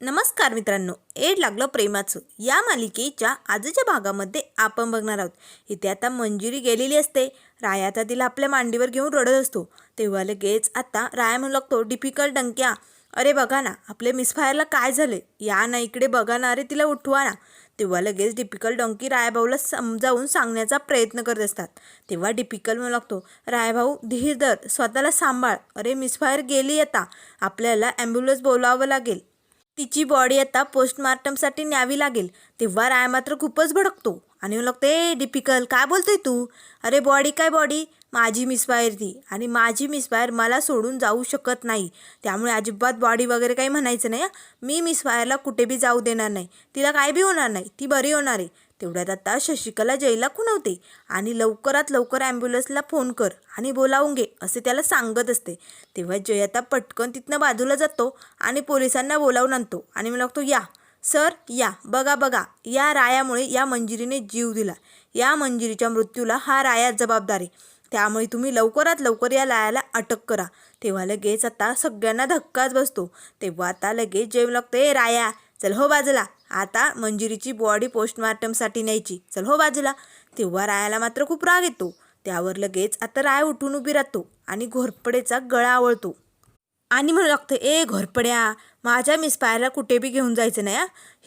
नमस्कार मित्रांनो एड लागलं प्रेमाचं. या मालिकेच्या आजच्या भागामध्ये आपण बघणार आहोत. इथे आता मंजुरी गेलेली असते. राया आता तिला आपल्या मांडीवर घेऊन रडत असतो. तेव्हा लगेच आता राया म्हणू लागतो डिफिकल्ट डंक्या. अरे बघा ना आपल्या मिसफायरला काय झाले या ना इकडे बघा ना अरे तिला उठवा ना. तेव्हा लगेच डिपिकल डंकी रायभाऊला समजावून सांगण्याचा प्रयत्न करत असतात. तेव्हा डिपिकल म्हणू लागतो रायभाऊ धीर धर स्वतःला सांभाळ. अरे मिसफायर गेली आता. आपल्याला ॲम्ब्युलन्स बोलावं लागेल. तिची बॉडी आता पोस्टमार्टमसाठी न्यावी लागेल. तेव्हा राय मात्र खूपच भडकतो. आणि म्हणू लागतो ए डिपिकल काय बोलतोय तू? अरे बॉडी काय बॉडी? माझी मिसफायर ती. आणि माझी मिसफायर मला सोडून जाऊ शकत नाही. त्यामुळे अजिबात बॉडी वगैरे काही म्हणायचं नाही मी मिसफायरला कुठे बी जाऊ देणार नाही. तिला काय बी होणार नाही. ती बरी होणार आहे. तेवढ्यात आता शशिकला जयला खुणवते आणि लवकरात लवकर ॲम्ब्युलन्सला फोन कर आणि बोलावून घे असे त्याला सांगत असते. तेव्हा जय आता पटकन तिथनं बाजूला जातो आणि पोलिसांना बोलावून आणतो आणि मला लागतो या सर या बघा बघा या रायामुळे या मंजिरीने जीव दिला. या मंजिरीच्या मृत्यूला हा राया जबाबदार आहे. त्यामुळे तुम्ही लवकरात लवकर या लायाला अटक करा. तेव्हा लगेच आता सगळ्यांना धक्काच बसतो. तेव्हा आता लगेच जेव लागतो ए राया चल हो बाजूला. आता मंजिरीची बॉडी पोस्टमार्टमसाठी न्यायची. चल हो बाजूला. तेव्हा रायाला मात्र खूप राग येतो. त्यावर लगेच आता राय उठून उभी राहतो आणि घोरपडेचा गळा आवळतो. आणि म्हणू लागतं ए घोरपड्या माझ्या मिसपायरला कुठे बी घेऊन जायचं नाही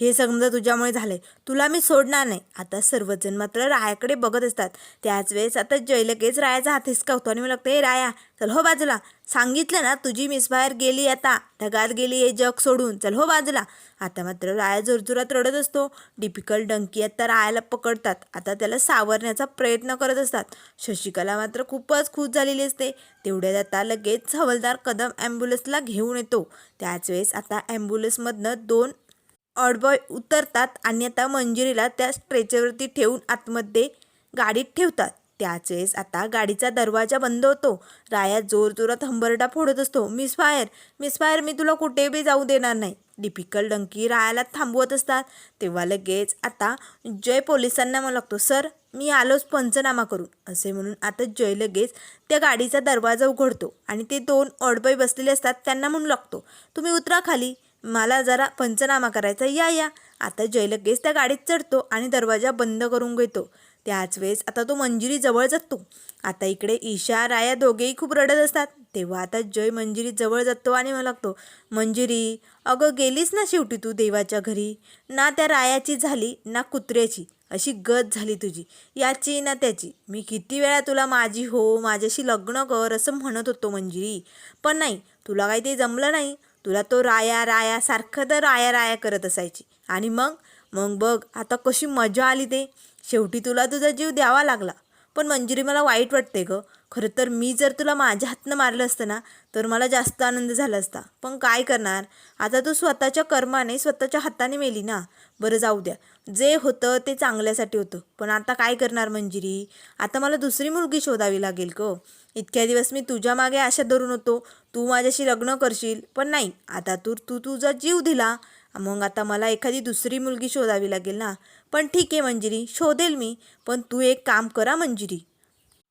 हे समजा तुझ्यामुळे झालंय तुला मी सोडणार नाही. आता सर्वजण मात्र रायाकडे बघत असतात. त्याच वेळेस आता जय लगेच रायाचा हात हिसकावतो आणि म्हणू लागतं हे राया चल हो बाजूला. सांगितलं ना तुझी मिसफायर गेली आता. ढगात गेली हे जग सोडून. चल हो बाजूला. आता मात्र राया जोरजोरात रडत असतो. डिफिकल्ट डंकी आता रायाला पकडतात. आता त्याला सावरण्याचा प्रयत्न करत असतात. शशिकला मात्र खूपच खुश झालेली असते. तेवढ्यात आता लगेच हवलदार कदम ॲम्ब्युलन्सला घेऊन येतो. त्याच वेळेस आता ॲम्ब्युलन्समधनं दोन ऑडबॉय उतरतात आणि आता मंजिरीला त्या स्ट्रेचरवरती ठेवून आतमध्ये गाडीत ठेवतात. त्याच वेळेस आता गाडीचा दरवाजा बंद होतो. राया जोरजोरात हंबरडा फोडत असतो. मिस फायर मिस फायर मी तुला कुठे बी जाऊ देणार नाही. डिफिकल्ट डंकी रायाला थांबवत असतात. तेव्हा लगेच आता जय पोलिसांना म्हणू लागतो सर मी आलोच पंचनामा करून. असे म्हणून आता जय लगेच त्या गाडीचा दरवाजा उघडतो आणि ते दोन ऑडबॉय बसलेले असतात त्यांना म्हणू लागतो तुम्ही उतरा खाली. मला जरा पंचनामा करायचा या या. आता जय लगेच त्या गाडीत चढतो आणि दरवाजा बंद करून घेतो. त्याच वेळेस आता तो मंजिरी जवळ जातो आता इकडे ईशा राया दोघेही खूप रडत असतात. तेव्हा आता जय मंजिरी जवळ जातो आणि मला लागतो मंजिरी अगं गेलीस ना शेवटी तू देवाच्या घरी? ना त्या रायाची झाली ना कुत्र्याची. अशी गत झाली तुझी. याची ना त्याची. मी किती वेळा तुला माझी हो माझ्याशी लग्न कर असं म्हणत होतो मंजिरी. पण नाही तुला काही ते जमलं नाही. तुला तो राया राया सारखं तर राया राया करत असायची. आणि मग? मग बघ आता कशी मजा आली ते. शेवटी तुला तुझा जीव द्यावा लागला. पण मंजिरी मला वाईट वाटते गं. खरं तर मी जर तुला माझ्या हातनं मारलं असतं ना तर मला जास्त आनंद झाला असता. पण काय करणार? आता तू स्वतःच्या कर्माने स्वतःच्या हाताने मेली ना. बरं जाऊ द्या. जे होतं ते चांगल्यासाठी होतं. पण आता काय करणार मंजिरी? आता मला दुसरी मुलगी शोधावी लागेल गं. इतक्या दिवस मी तुझ्या मागे आशा धरून होतो. तू माझ्याशी लग्न करशील. पण नाही आता तू तू तुझा जीव दिला. मग आता मला एखादी दुसरी मुलगी शोधावी लागेल ना? पण ठीक आहे मंजिरी शोधेल मी. पण तू एक काम करा मंजिरी.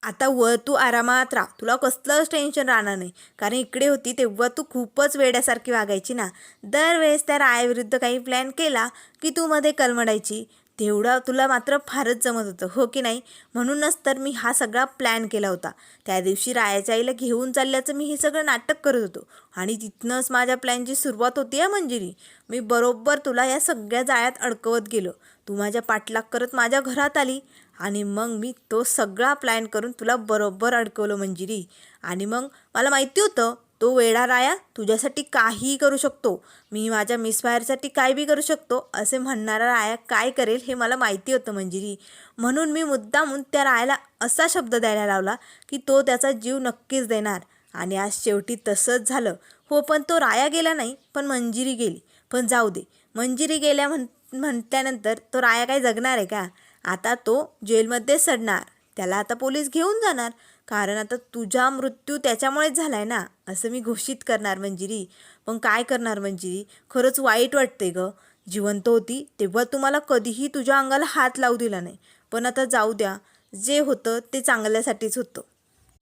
आता व तू आरामात राहा. तुला कसलंच टेन्शन राहणार नाही. कारण इकडे होती तेव्हा तू खूपच वेड्यासारखी वागायची ना? दरवेळेस त्या रायाविरुद्ध काही प्लॅन केला की तू मध्ये कलमडायची. तेवढं तुला मात्र फारच जमत होतं हो की नाही? म्हणूनच तर मी हा सगळा प्लॅन केला होता. त्या दिवशी रायाच्या आईला घेऊन चालल्याचं मी हे सगळं नाटक करत होतो. आणि तिथनंच माझ्या प्लॅनची सुरुवात होती आहे मंजिरी. मी बरोबर तुला या सगळ्या जाळ्यात अडकवत गेलो. तू माझ्या पाठलाग करत माझ्या घरात आली. आणि मग मी तो सगळा प्लॅन करून तुला बरोबर अडकवलं मंजिरी. आणि मग मला माहिती होतं तो वेडा राया तुझ्यासाठी काहीही करू शकतो. मी माझ्या मिसफायरसाठी काय बी करू शकतो असे म्हणणारा राया काय करेल हे मला माहिती होतं मंजिरी. म्हणून मी मुद्दामून त्या रायाला असा शब्द द्यायला लावला की तो त्याचा जीव नक्कीच देणार. आणि आज शेवटी तसंच झालं. हो पण तो राया गेला नाही पण मंजिरी गेली. पण जाऊ दे. मंजिरी गेल्या म्हण म्हटल्यानंतर तो राया काय जगणार आहे का? आता तो जेलमध्ये सडणार. त्याला आता पोलीस घेऊन जाणार. कारण आता तुझा मृत्यू त्याच्यामुळेच झाला आहे ना असं मी घोषित करणार मंजिरी. पण काय करणार मंजिरी? खरंच वाईट वाटते गं. जिवंत होती तेव्हा तुम्हाला कधीही तुझ्या अंगाला हात लावू दिला नाही. पण आता जाऊ द्या जे होतं ते चांगल्यासाठीच होतं.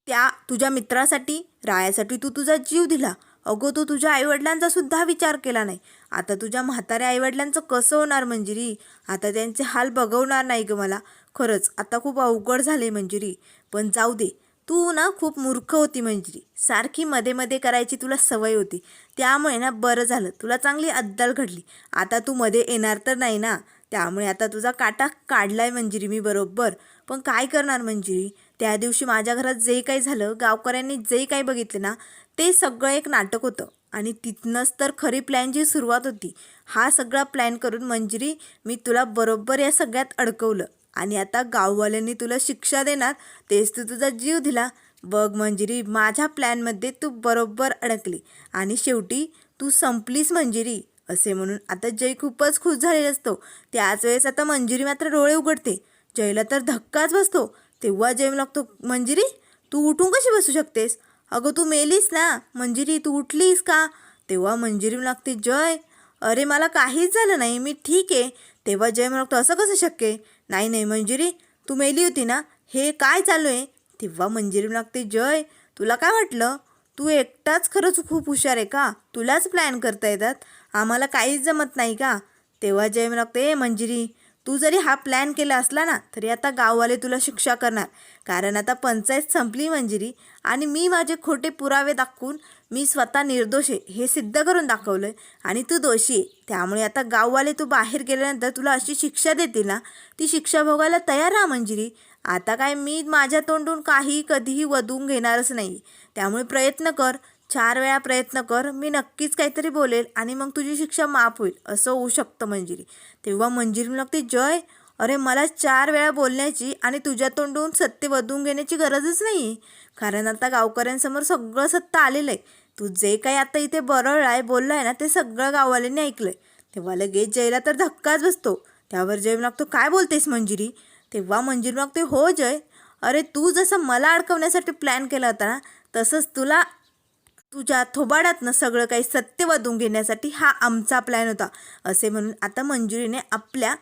त्या तुझ्या मित्रासाठी रायासाठी तू तुझा जीव दिला. अगो तू तुझ्या आईवडिलांचा सुद्धा विचार केला नाही. आता तुझ्या म्हाताऱ्या आईवडिलांचं कसं होणार मंजिरी? आता त्यांचे हाल बघवणार नाही ग मला. खरंच आता खूप अवघड झाले मंजिरी. पण जाऊ दे. तू ना खूप मूर्ख होती मंजिरी. सारखी मध्ये मध्ये करायची तुला सवय होती. त्यामुळे ना बरं झालं. तुला चांगली अद्दल घडली. आता तू मध्ये येणार तर नाही ना? त्यामुळे आता तुझा काटा काढलाय मंजिरी मी बरोबर. पण काय करणार मंजिरी? त्या दिवशी माझ्या घरात जे काही झालं गावकऱ्यांनी जे काही बघितलं ना ते सगळं एक नाटक होतं. आणि तिथनंच तर खरी प्लॅनची सुरुवात होती. हा सगळा प्लॅन करून मंजिरी मी तुला बरोबर या सगळ्यात अडकवलं. आणि आता गाववाल्यांनी तुला शिक्षा देणार तेच तू तुझा जीव दिला. बघ मंजिरी माझ्या प्लॅनमध्ये तू बरोबर अडकली. आणि शेवटी तू संपलीस मंजिरी असे म्हणून आता जय खूपच खुश झालेला असतो. त्याच वेळेस आता मंजिरी मात्र डोळे उघडते. जयला तर धक्काच बसतो. तेव्हा जय लागतो मंजिरी तू उठून कशी बसू शकतेस? अगं तू मेलीस ना. मंजिरी तू उठलीस का? तेव्हा मंजिरी लागते जय अरे मला काहीच झालं नाही मी ठीक आहे. तेव्हा जय म्हणतो असं कसं शक्य आहे? नाही नाही मंजिरी तू मेली होती ना? हे काय चालू आहे? तेव्हा मंजिरी लागते जय तुला काय वाटलं? तू एकटाच खरंच खूप हुशार आहे का? तुलाच प्लॅन करता येतात? आम्हाला काहीच जमत नाही का? तेव्हा जय लागते ए मंजिरी तू जरी हा प्लॅन केला असला ना तरी आता गाववाले तुला शिक्षा करणार. कारण आता पंचायत संपली मंजिरी आणि मी माझे खोटे पुरावे दाखवून मी स्वतः निर्दोष आहे हे सिद्ध करून दाखवलं आहे आणि तू दोषी आहे त्यामुळे आता गाववाले तू बाहेर गेल्यानंतर तुला अशी शिक्षा देतील ना? ती शिक्षा भोगायला तयार राहा मंजिरी. आता काय मी माझ्या तोंडून काही कधीही वधून घेणारच नाही. त्यामुळे प्रयत्न कर. चार वेळा प्रयत्न कर मी नक्कीच काहीतरी बोलेल आणि मग तुझी शिक्षा माफ होईल असं होऊ शकतं मंजिरी. तेव्हा मंजिरी लागते जय अरे मला चार वेळा बोलण्याची आणि तुझ्या तोंडून सत्य वधून घेण्याची गरजच नाही. कारण आता गावकऱ्यांसमोर सगळं सत्य आलेलं आहे तू जे काही आता इथे बरळ आहे बोललं आहे ना ते सगळं गाववाल्यांनी ऐकलंय. तेव्हा लगेच जयला तर धक्काच बसतो. त्यावर जय लागतो काय बोलतेस मंजिरी? तेव्हा मंजिरी लागते हो जय अरे तू जसं मला अडकवण्यासाठी प्लॅन केला होता ना तसंच तुला तुझ्या थोबाडातनं सगळं काही सत्य वधून घेण्यासाठी हा आमचा प्लॅन होता असे म्हणून आता मंजुरीने आपल्या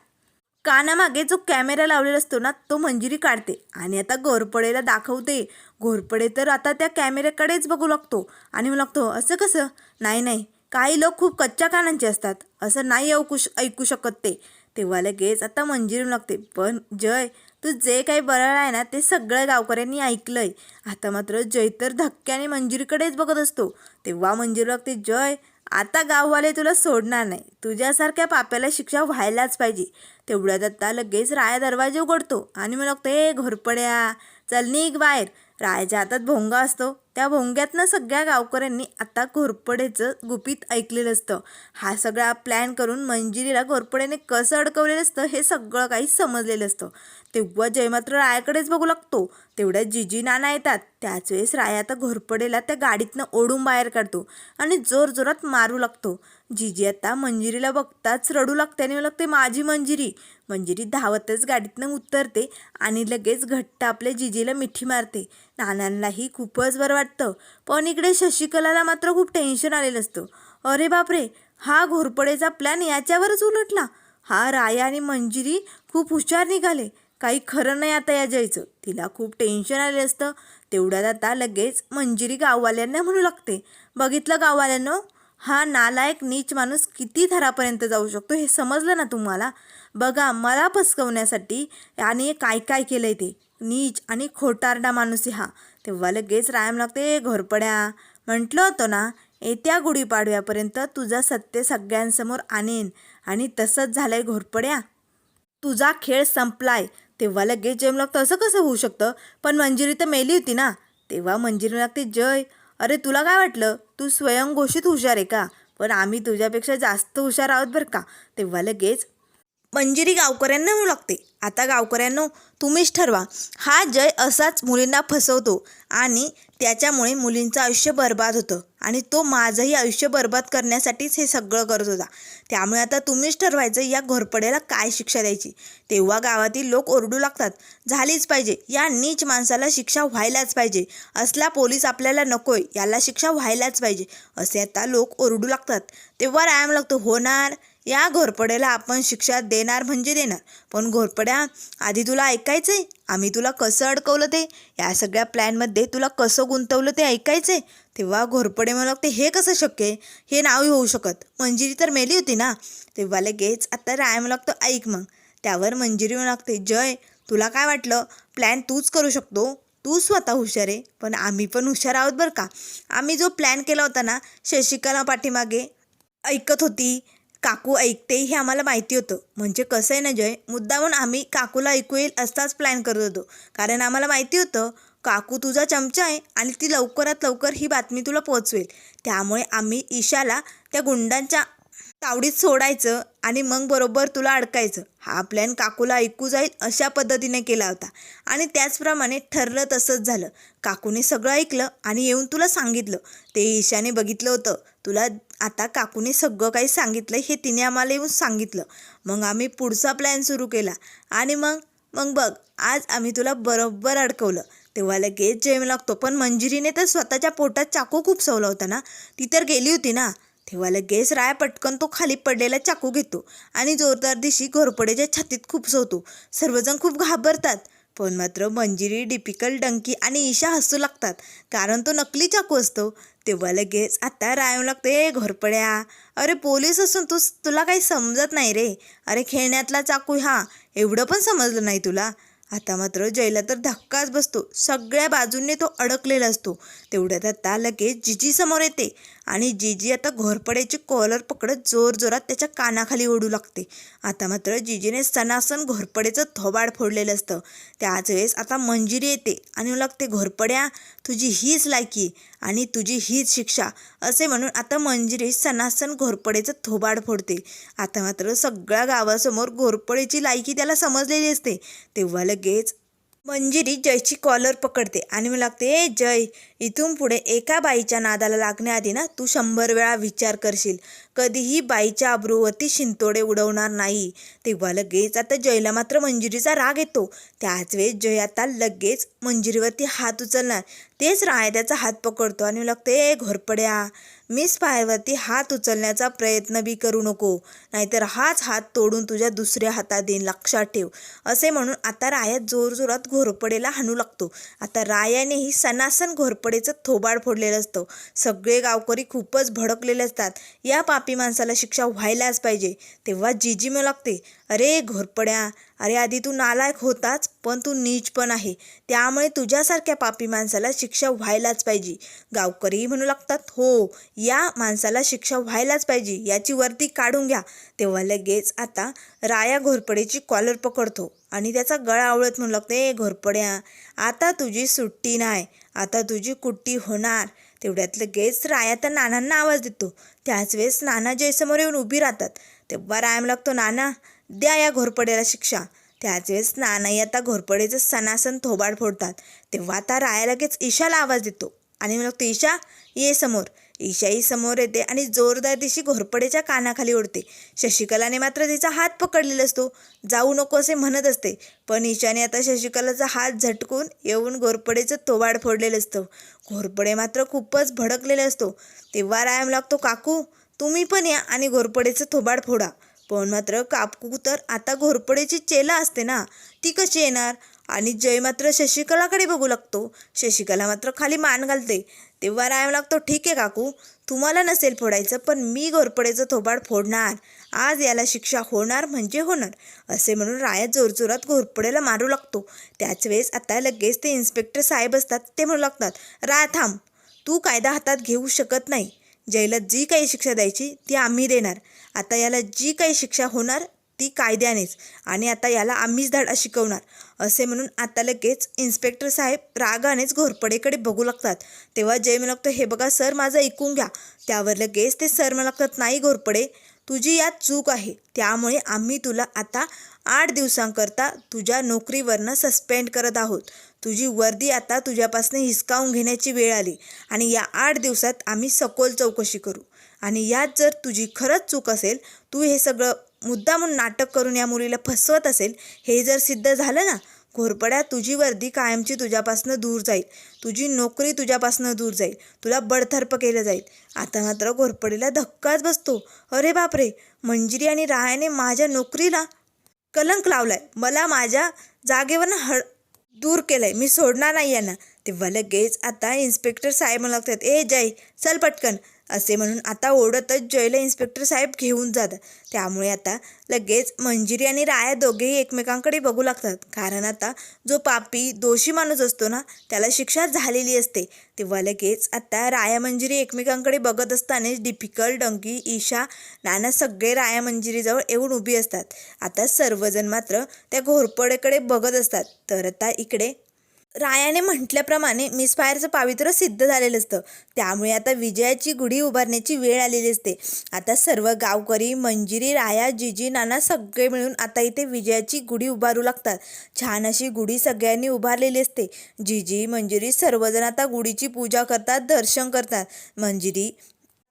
कानामागे जो कॅमेरा लावलेला असतो ना तो मंजुरी काढते. आणि आता घोरपडेला दाखवते. घोरपडे तर आता त्या कॅमेऱ्याकडेच बघू लागतो. आणि मग लागतो असं कसं? नाही नाही. काही लोक खूप कच्च्या कानांचे असतात. असं नाही ऐकू ऐकू शकत ते. तेव्हा लगेच आता मंजुरी लागते. पण जय तू जे काही बरळ आहे ना ते सगळं गावकऱ्यांनी ऐकलंय. आता मात्र जय तर धक्क्याने मंजिरीकडेच बघत असतो. तेव्हा मंजिरी लागते जय आता गाववाले तुला सोडणार नाही. तुझ्यासारख्या पाप्याला शिक्षा व्हायलाच पाहिजे. तेवढ्यात आता लगेच राया दरवाजे उघडतो आणि मग लागतो ए घोरपड्या चल निघ बाहेर. रायाच्या हातात भोंगा असतो. त्या भोंग्यातनं सगळ्या गावकऱ्यांनी आता घोरपडेचं गुपित ऐकलेलं असतं. हा सगळा प्लॅन करून मंजिरीला घोरपडेने कसं अडकवलेलं असतं हे सगळं काही समजलेलं असतं. तेव्हा जय मात्र रायाकडेच बघू लागतो. तेवढ्या जिजी नाना येतात. त्याच वेळेस राया आता घोरपडेला त्या गाडीतनं ओढून बाहेर काढतो आणि जोर जोरात मारू लागतो. जिजी आता मंजिरीला बघताच रडू लागते आणि लागते माझी मंजिरी मंजिरी धावतच गाडीतनं उतरते आणि लगेच घट्ट आपल्या जिजीला मिठी मारते. नानांनाही खूपच बरं वाटतं. पण इकडे शशिकलाला मात्र खूप टेन्शन आलेलं असतं. अरे बापरे! हा घोरपडेचा प्लॅन याच्यावरच उलटला. हा राया आणि मंजिरी खूप हुशार निघाले. काही खरं नाही आता या जायचं. तिला खूप टेन्शन आले असतं. तेवढ्यात आता लगेच मंजिरी गाववाल्यांना म्हणू लागते. बघितलं गाववाल्यांनो? हा नालायक नीच माणूस किती थरापर्यंत जाऊ शकतो हे समजलं ना तुम्हाला? बघा मला फसकवण्यासाठी आणि काय काय केलंय ते. नीच आणि खोटारडा माणूस आहे हा. तेव्हा लगेच रायम लागते घोरपड्या. म्हटलं होतं ना येत्या गुढीपाडव्यापर्यंत तुझं सत्य सगळ्यांसमोर आणेन आणि तसंच झालंय घोरपड्या. तुझा खेळ संपलाय. तेव्हा लगेच जेम लागतं. असं कसं होऊ शकतं? पण मंजिरी तर मेली होती ना. तेव्हा मंजिरी लागते जय. अरे तुला काय वाटलं? तू स्वयंघोषित हुशार आहे का? पण आम्ही तुझ्यापेक्षा जास्त हुशार आहोत बरं का? तेव्हा लगेच मंजिरी गावकऱ्यांना म्हणू लागते. आता गावकऱ्यांनो तुम्हीच ठरवा. हा जय असाच मुलींना फसवतो आणि त्याच्यामुळे मुलींचं आयुष्य बर्बाद होतं आणि तो माझंही आयुष्य बर्बाद करण्यासाठीच हे सगळं करत होता. त्यामुळे आता तुम्हीच ठरवायचं या घोरपड्याला काय शिक्षा द्यायची. तेव्हा गावातील लोक ओरडू लागतात झालीच पाहिजे. या नीच माणसाला शिक्षा व्हायलाच पाहिजे. असला पोलीस आपल्याला नकोय याला शिक्षा व्हायलाच पाहिजे. असे आता लोक ओरडू लागतात. तेव्हा रायाम लागतो होणार या घोरपड्याला आपण शिक्षा देणार म्हणजे देणार. पण घोरपड्या आधी तुला ऐकायचं आहे आम्ही तुला कसं अडकवलं ते? या सगळ्या प्लॅनमध्ये तुला कसं गुंतवलं ते ऐकायचं आहे तेव्हा घोरपडे मला ते हे कसं शक्य आहे? हे नावही होऊ शकत. मंजिरी तर मेली होती ना? तेव्हा लगेच आता राय मला लागतो ऐक मग. त्यावर मंजिरी म्हणू लागते जय तुला काय वाटलं? प्लॅन तूच करू शकतो. तू स्वतः हुशार आहे पण आम्ही पण हुशार आहोत बरं का? आम्ही जो प्लॅन केला होता ना शशिकला पाठीमागे ऐकत होती. काकू ऐकते हे आम्हाला माहिती होतं. म्हणजे कसं आहे ना जय मुद्दामून आम्ही काकूला ऐकू येईल असाच प्लॅन करत होतो. कारण आम्हाला माहिती होतं काकू तुझा चमचा आहे आणि ती लवकरात लवकर ही बातमी तुला पोचवेल त्यामुळे आम्ही ईशाला त्या गुंडांच्या तावडीत सोडायचं आणि मग बरोबर तुला अडकायचं. हा प्लॅन काकूला ऐकू जाईल अशा पद्धतीने केला होता. आणि त्याचप्रमाणे ठरलं तसंच झालं. काकूने सगळं ऐकलं आणि येऊन तुला सांगितलं. ते ईशाने बघितलं होतं. तुला आता काकूने सगळं काही सांगितलं हे तिने आम्हाला येऊन सांगितलं. मग आम्ही पुढचा प्लॅन सुरू केला. आणि मग मग बघ आज आम्ही तुला बरोबर अडकवलं. तेव्हा लगेच जेम लागतो. पण मंजिरीने तर स्वतःच्या पोटात चाकू खूप सवला होता ना? ती तर गेली होती ना? तेव्हा लगेच राय पटकन तो खाली पडलेला चाकू घेतो आणि जोरदार दिशी घोरपडेच्या छातीत खुपसवतो. सर्वजण खूप घाबरतात. पण मात्र मंजिरी डिपिकल डंकी आणि ईशा हसू लागतात. कारण तो नकली चाकू असतो. तेव्हा लगेच आता राय लागते घोरपड्या अरे पोलीस असून तू तुला काही समजत नाही रे. अरे खेळण्यातला चाकू हा. एवढं पण समजलं नाही तुला. आता मात्र जयला तर धक्काच बसतो. सगळ्या बाजूंनी तो अडकलेला असतो. तेवढ्यात आता लगेच जिजी समोर येते आणि जिजी आता घोरपड्याची कॉलर पकडत जोर जोरात त्याच्या कानाखाली ओढू लागते. आता मात्र जिजीने सनासन घोरपड्याचं थोबाड फोडलेलं असतं. त्याच वेळेस आता मंजिरी येते आणि लागते घोरपड्या तुझी हीच लायकी आणि तुझी हीच शिक्षा असे म्हणून आता मंजिरी सनासन घोरपडेचं थोबाड फोडते. आता मात्र सगळ्या गावासमोर घोरपडेची लायकी त्याला समजलेली असते. तेव्हा लगेच मंजिरी जयची कॉलर पकडते आणि मला लागते ए जय इथून पुढे एका बाईच्या नादाला लागण्याआधी ना तू शंभर वेळा विचार करशील. कधीही बाईच्या अब्रूवरती शिंतोडे उडवणार नाही. तेव्हा लगेच आता जयला मात्र मंजिरीचा राग येतो. त्याच वेळेस जय आता लगेच मंजिरीवरती हात उचलणार. तेच राय त्याचा हात पकडतो आणि लागते ए घोरपड्या मिस पायरवरती हात उचलण्याचा प्रयत्न बी करू नको. नाहीतर हाच हात तोडून तुझ्या दुसऱ्या हातात देईन. लक्षात ठेव. असे म्हणून आता राया जोरजोरात घोरपडेला हाणू लागतो. आता रायानेही सनासन घोरपडेचं थोबाड फोडलेलं असतं. सगळे गावकरी खूपच भडकलेले असतात. या पापी माणसाला शिक्षा व्हायलाच पाहिजे. तेव्हा जिजी लागते. अरे घोरपड्या अरे आधी तू नालायक होताच पण तू नीच पण आहे. त्यामुळे तुझ्यासारख्या पापी माणसाला शिक्षा व्हायलाच पाहिजे. गावकरीही म्हणू लागतात हो या माणसाला शिक्षा व्हायलाच पाहिजे याची वर्दी काढून घ्या. तेव्हा लगेच आता राया घोरपडेची कॉलर पकडतो आणि त्याचा गळा आवळत म्हणू लागते ए घोरपड्या आता तुझी सुट्टी नाही आता तुझी कुट्टी होणार. तेवढ्यात लगेच राया त्या नानांना आवाज देतो. त्याच वेळेस नाना जयसमोर येऊन उभी राहतात. तेव्हा रायम लागतो नाना द्या या घोरपड्याला शिक्षा. त्याच वेळेस नानाही आता घोरपडेचं सणासण थोबाड फोडतात. तेव्हा आता राया लगेच ईशाला आवाज देतो. आणि मग लागतो ईशा ये समोर. ईशाही समोर येते आणि जोरदार दिशी घोरपडेच्या कानाखाली ओढते. शशिकलाने मात्र तिचा हात पकडलेला असतो. जाऊ नको असे म्हणत असते. पण ईशाने आता शशिकलाचा हात झटकून येऊन घोरपडेचं तोबाड फोडलेलं असतं. घोरपडे मात्र खूपच भडकलेला असतो. तेव्हा रायम लागतो काकू तुम्ही पण या आणि घोरपडेचं थोबाड फोडा. पण मात्र काकू तर आता घोरपडेची चेला असते ना ती कशी येणार? आणि जय मात्र शशिकलाकडे बघू लागतो. शशिकला मात्र खाली मान घालते. तेव्हा रायम लागतो ठीक आहे काकू तुम्हाला नसेल फोडायचं पण मी घोरपडेचं थोबाड फोडणार. आज याला शिक्षा होणार म्हणजे होणार असे म्हणून राया जोरजोरात घोरपडेला मारू लागतो. त्याच वेळेस आता लगेच ते इन्स्पेक्टर साहेब असतात ते म्हणू लागतात राया थांब. तू कायदा हातात घेऊ शकत नाही. जयला जी काही शिक्षा द्यायची ती आम्ही देणार. आता याला जी काही शिक्षा होणार ती कायद्यानेच. आणि आता याला आम्हीच धाडा शिकवणार. असे म्हणून आता लगेच इन्स्पेक्टर साहेब रागानेच घोरपडेकडे बघू लागतात. तेव्हा जय म्हणू लागतो हे बघा सर माझं ऐकून घ्या. त्यावर लगेच ते सर म्हणू लागतात नाही घोरपडे तुझी यात चूक आहे. त्यामुळे आम्ही तुला आता आठ दिवसांकरता तुझ्या नोकरीवरनं सस्पेंड करत आहोत. तुझी वर्दी आता तुझ्यापासून हिसकावून घेण्याची वेळ आली आणि या आठ दिवसात आम्ही सखोल चौकशी करू. आणि यात जर तुझी खरंच चूक असेल तू हे सगळं मुद्दामून नाटक करून या मुलीला फसवत असेल हे जर सिद्ध झालं ना घोरपड्या तुझी वर्दी कायमची तुझ्यापासनं दूर जाईल. तुझी नोकरी तुझ्यापासनं दूर जाईल. तुला बडथर्प केलं जाईल. आता मात्र घोरपडीला धक्काच बसतो. अरे बापरे! मंजिरी आणि रायाने माझ्या नोकरीला कलंक लावलाय. मला माझ्या जागेवरनं हळ दूर केलंय. मी सोडणार नाही यांना तेव्हा लगेच आता इन्स्पेक्टर साहेब मला लागतात ए जय चल पटकन. असे म्हणून आता ओढतच जयला इन्स्पेक्टर साहेब घेऊन जातात. त्यामुळे आता लगेच मंजिरी आणि राया दोघेही एकमेकांकडे बघू लागतात. कारण आता जो पापी दोषी माणूस असतो ना त्याला शिक्षा झालेली असते. तेव्हा लगेच आता राया मंजिरी एकमेकांकडे बघत असतानाच डिफिकल्ट डंकी ईशा नाना सगळे राया मंजिरीजवळ येऊन उभी असतात. आता सर्वजण मात्र त्या घोरपडेकडे बघत असतात. तर आता इकडे रायाने म्हटल्याप्रमाणे मिसफायरचं पावित्र्य सिद्ध झालेलं असतं. त्यामुळे आता विजयाची गुढी उभारण्याची वेळ आलेली असते. आता सर्व गावकरी मंजिरी राया जिजी नाना सगळे मिळून आता इथे विजयाची गुढी उभारू लागतात. छान अशी गुढी सगळ्यांनी उभारलेली असते. जिजी मंजिरी सर्वजण आता गुढीची पूजा करतात दर्शन करतात. मंजिरी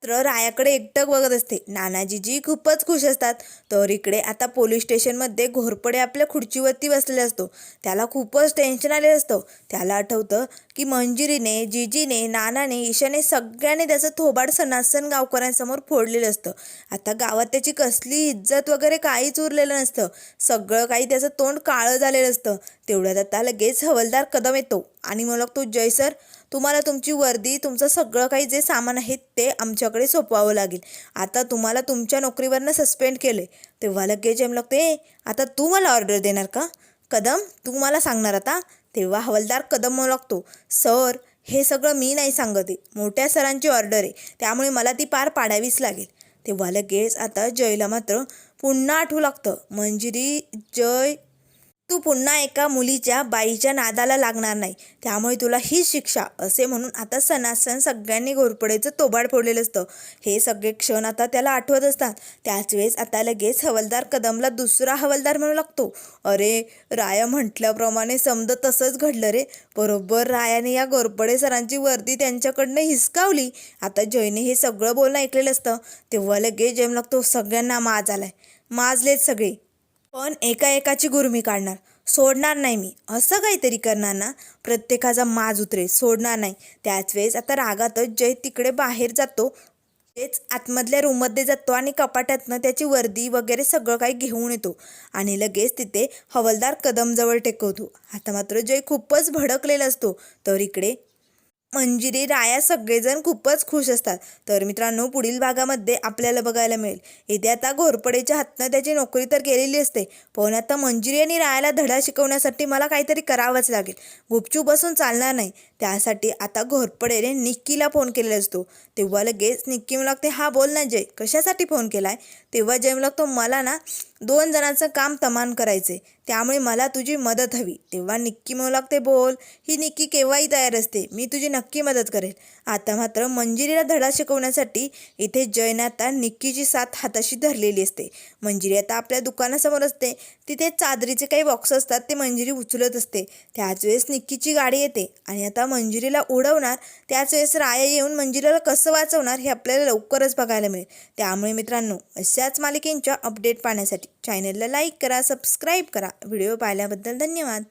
तर रायाकडे एकटक बघत असते. नानाजीजी खूपच खुश असतात. तर इकडे आता पोलीस स्टेशनमध्ये घोरपडे आपल्या खुर्चीवरती बसलेले असतो. त्याला खूपच टेन्शन आले असतं. त्याला आठवतं की मंजिरीने जिजीने नानाने ईशाने सगळ्यांनी त्याचं थोबाड सणासन गावकऱ्यांसमोर फोडलेलं असतं. आता गावात त्याची कसली इज्जत वगैरे काहीच उरलेलं नसतं. सगळं काही त्याचं तोंड काळं झालेलं असतं. तेवढ्यात आता लगेच हवलदार कदम येतो आणि मग तो जय सर तुम्हाला तुमची वर्दी तुमचं सगळं काही जे सामान आहे ते आमच्याकडे सोपवावं लागेल. आता तुम्हाला तुमच्या नोकरीवरनं सस्पेंड केलं आहे तेव्हा लगेच एम लागते आता तू मला ऑर्डर देणार का? कदम तू मला सांगणार आता? तेव्हा हवालदार कदम लागतो सर हे सगळं मी नाही सांगत. आहे मोठ्या सरांची ऑर्डर आहे. त्यामुळे मला ती पार पाडावीच लागेल. तेव्हा लगेच आता जयला मात्र पुन्हा आठवू लागतं. मंजिरी जय तू पुन्हा एका मुलीच्या बाईच्या नादाला लागणार नाही. त्यामुळे तुला ही शिक्षा असे म्हणून आता सणासण सगळ्यांनी घोरपडेचं तोबाड फोडलेलं असतं. हे सगळे क्षण आता त्याला आठवत असतात. त्याच वेळेस आता लगेच हवलदार कदमला दुसरा हवलदार म्हणू लागतो. अरे राया म्हटल्याप्रमाणे समज तसंच घडलं रे. बरोबर रायाने या घोरपडे सरांची वर्दी त्यांच्याकडनं हिसकावली. आता जयने हे सगळं बोलणं ऐकलेलं असतं. तेव्हा लगेच जेम लागतो सगळ्यांना माज आलाय. माजलेत सगळे. पण एका एकाची गुरमी काढणार. सोडणार नाही मी. असं काहीतरी करणार ना? प्रत्येकाचा माज उतरेल. सोडणार नाही. त्याच वेळेस आता रागातच जय तिकडे बाहेर जातो. तेच आतमधल्या रूममध्ये जातो आणि कपाटातनं त्याची वर्दी वगैरे सगळं काही घेऊन येतो. आणि लगेच तिथे हवलदार कदमजवळ टेकवतो. आता मात्र जय खूपच भडकलेला असतो. तर इकडे मंजिरी राया सगळेजण खूपच खुश असतात. तर मित्रांनो पुढील भागामध्ये आपल्याला बघायला मिळेल. येथे आता घोरपडेच्या हातनं त्याची नोकरी तर गेलेली असते. पण आता मंजिरी आणि रायाला धडा शिकवण्यासाठी मला काहीतरी करावंच लागेल. गुपचूप बसून चालणार नाही. त्यासाठी आता घोरपडेने निक्कीला फोन केलेला असतो. तेव्हा लगेच निक्की म्हणू लागते हा बोल ना जय. कशासाठी फोन केलाय? तेव्हा जय म्हणू लागतो मला ना दोन जणांचं काम तमान करायचे. त्यामुळे मला तुझी मदत हवी. तेव्हा निक्की म्हणू लागते बोल ही निक्की केव्हाही तयार असते. मी तुझी नक्की मदत करेल. आता मात्र मंजिरीला धडा शिकवण्यासाठी इथे जयने आता निक्कीची साथ हाताशी धरलेली असते. मंजिरी आता आपल्या दुकानासमोर असते. तिथे चादरीचे काही बॉक्स असतात ते मंजिरी उचलत असते. त्याच वेळेस निक्कीची गाडी येते आणि आता मंजिरीला उडवणार त्याच वेळेस राया येऊन मंजिरीला कसं वाचवणार हे आपल्याला लवकरच बघायला मिळेल. त्यामुळे मित्रांनो अशाच मालिकेंच्या अपडेट पाहण्यासाठी चॅनलला लाईक करा सबस्क्राईब करा. व्हिडिओ पाहिल्याबद्दल धन्यवाद.